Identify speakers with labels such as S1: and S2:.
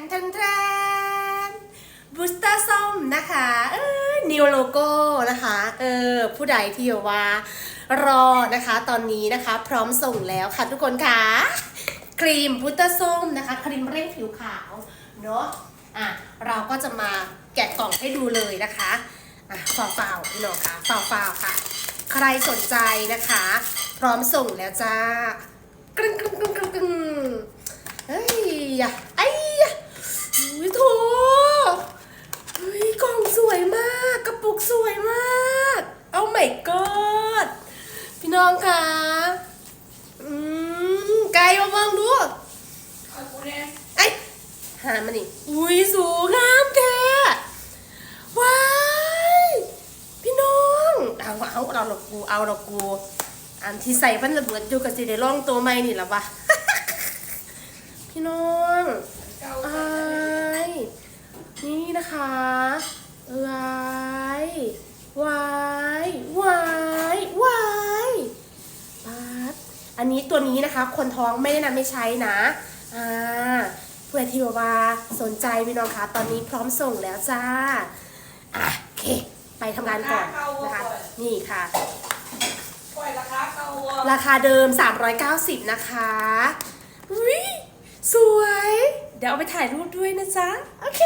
S1: นแทนทนบูสเตอร์ส้มนะคะเออนิวโลโก้นะคะเออผู้ใดที่ว่ารอนะคะ ตอนนี้นะคะ พร้อมส่งแล้วค่ะทุกคนค่ะครีมบูสเตอร์ส้มนะคะครีมเร่งผิวขาวเนาะอะเราก็จะมาแกะกล่องให้ดูเลยนะคะอะเปล่าๆพี่น้องค่ะเปล่าๆค่ะ ใครสนใจนะคะ พร้อมส่งแล้วจ้ากรึ้งกรึ้งกรึ้งกรึ้งกรึ้งเฮ้ยยะไอ้ยะอุ้ยโถเฮ้ยกล่องสวยมาก กระปุกสวยมากเอา my god พี่ น้องค่ะอืมไกลมาเบิ่งดู
S2: เอากูเนี่ย
S1: ไอ้หามันนี่อุ้ยสูงงามแท้ว้ายพี่น้องเอาเอาเราเรากูเอาเรากูอันที่ใส่พันระเบิดอยู่กับสิได้ลองตัวใหม่นี่ละวะพี่น้อง
S2: เก้
S1: นี่นะคะเอ้ยวายวายวายปัด อันนี้ตัวนี้นะคะ คนท้องไม่ได้นำไม่ใช้นะอ่าเพื่อที่ว่าสนใจพี่น้องคะตอนนี้พร้อมส่งแล้วจ้าอะโอเค ไปทำงานก่อนนะคะ นี่ค่ะ
S2: ราคาเก้าวัว
S1: ราคาเดิม 390 นะคะวิสวย เดี๋ยวเอาไปถ่ายรูปด้วยนะจ๊ะ โอเค